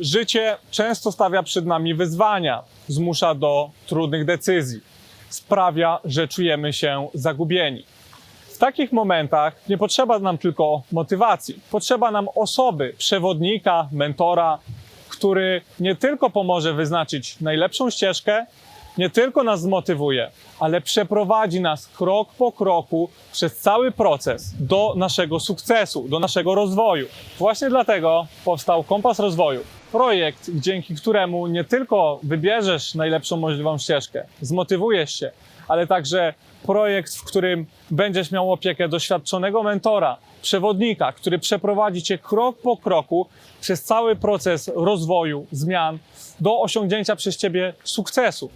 Życie często stawia przed nami wyzwania, zmusza do trudnych decyzji, sprawia, że czujemy się zagubieni. W takich momentach nie potrzeba nam tylko motywacji, potrzeba nam osoby, przewodnika, mentora, który nie tylko pomoże wyznaczyć najlepszą ścieżkę, nie tylko nas zmotywuje, ale przeprowadzi nas krok po kroku przez cały proces do naszego sukcesu, do naszego rozwoju. Właśnie dlatego powstał Kompas Rozwoju. Projekt, dzięki któremu nie tylko wybierzesz najlepszą możliwą ścieżkę, zmotywujesz się, ale także projekt, w którym będziesz miał opiekę doświadczonego mentora, przewodnika, który przeprowadzi cię krok po kroku przez cały proces rozwoju, zmian do osiągnięcia przez ciebie sukcesu.